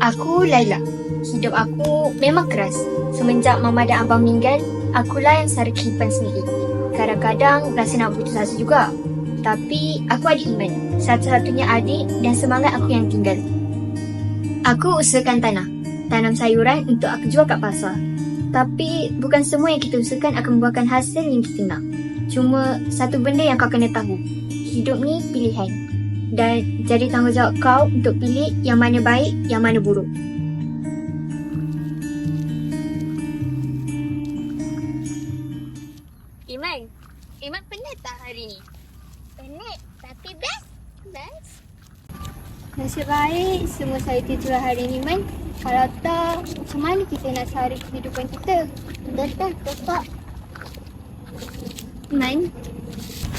Aku Laila. Hidup aku memang keras. Semenjak mama dan abang meninggal, akulah yang sara kehidupan sendiri. Kadang-kadang rasa nak putus asa juga. Tapi aku ada iman. Satu-satunya adik dan semangat aku yang tinggal. Aku usahakan tanah. Tanam sayuran untuk aku jual kat pasar. Tapi bukan semua yang kita usahakan akan membuahkan hasil yang kita nak. Cuma satu benda yang kau kena tahu. Hidup ni pilihan. Dan jadi tanggungjawab kau untuk pilih yang mana baik, yang mana buruk. Iman, Iman penat tak hari ni? Penat tapi best. Best. Nasib baik semua saya tidur hari ni, Man. Kalau tak, macam mana kita nak cari kehidupan kita? Betul, betul. Man,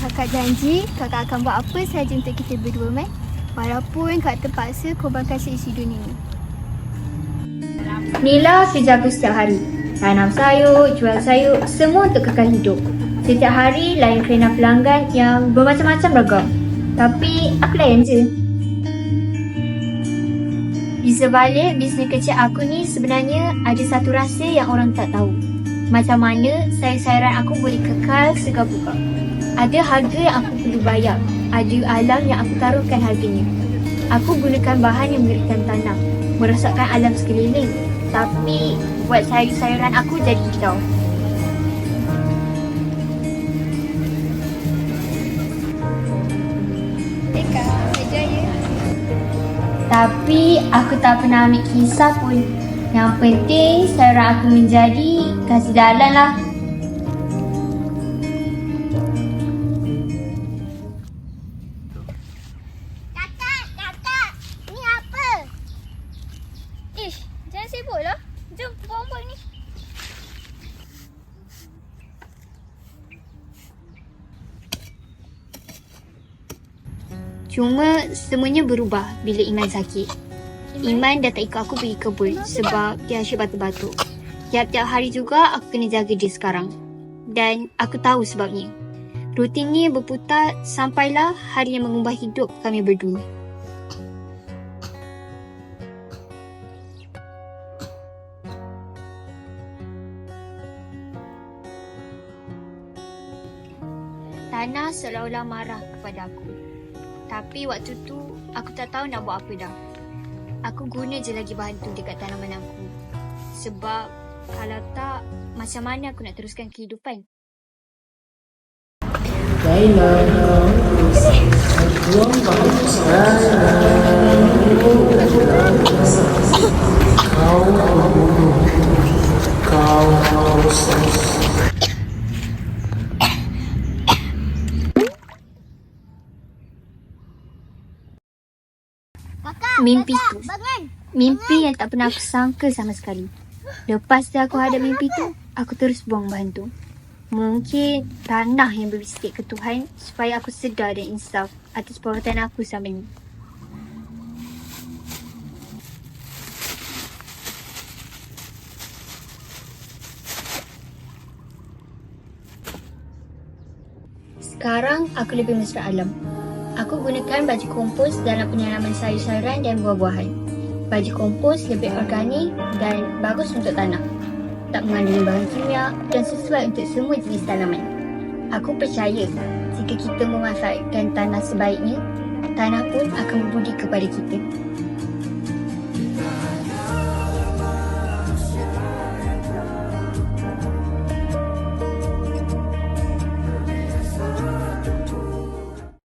kakak janji kakak akan buat apa sahaja untuk kita berdua, Man. Walaupun kak terpaksa korbankan seisi dunia ni. Nila aku setiap hari. Tanam sayur, jual sayur, semua untuk kekal hidup. Setiap hari layan kerana pelanggan yang bermacam-macam ragam. Tapi aku layan je. Di sebalik bisnes kecil aku ni sebenarnya ada satu rahsia yang orang tak tahu. Macam mana sayur-sayuran aku boleh kekal segar buka. Ada harga yang aku perlu bayar. Ada alam yang aku taruhkan harganya. Aku gunakan bahan yang memberikan tanam. Merosakkan alam sekeliling. Tapi buat sayur-sayuran aku jadi hijau. Tapi aku tak pernah ambil kisah pun. Yang penting sayuran aku menjadi kasih jalan lah. Kakak, kakak. Ni apa? Ish, jangan sibuk lah. Jom, buang-buang ni. Cuma semuanya berubah bila Iman sakit. Iman dah tak ikut aku pergi kebun sebab dia asyik batuk-batuk. Tiap-tiap hari juga aku kena jaga dia sekarang. Dan aku tahu sebabnya. Rutinnya berputar sampailah hari yang mengubah hidup kami berdua. Tanah seolah-olah marah kepada aku. Tapi waktu tu aku tak tahu nak buat apa dah. Aku guna je lagi bahan tu dekat tanaman aku. Sebab kalau tak, macam mana aku nak teruskan kehidupan? Laila Buang balik sekarang Kau membunuh Kau harus Kakak, Mimpi tu. Mimpi yang tak pernah aku sangka sama sekali. Lepas dah aku hadap mimpi tu, aku terus buang bahan tu. Mungkin tanah yang berbisik ke Tuhan supaya aku sedar dan insaf atas perbuatan aku selama ini. Sekarang aku lebih mesra alam. Aku gunakan baju kompos dalam penanaman sayur-sayuran dan buah-buahan. Baju kompos lebih organik dan bagus untuk tanah. Tak mengandungi bahan kimia dan sesuai untuk semua jenis tanaman. Aku percaya jika kita memanfaatkan tanah sebaiknya, tanah pun akan berbudi kepada kita.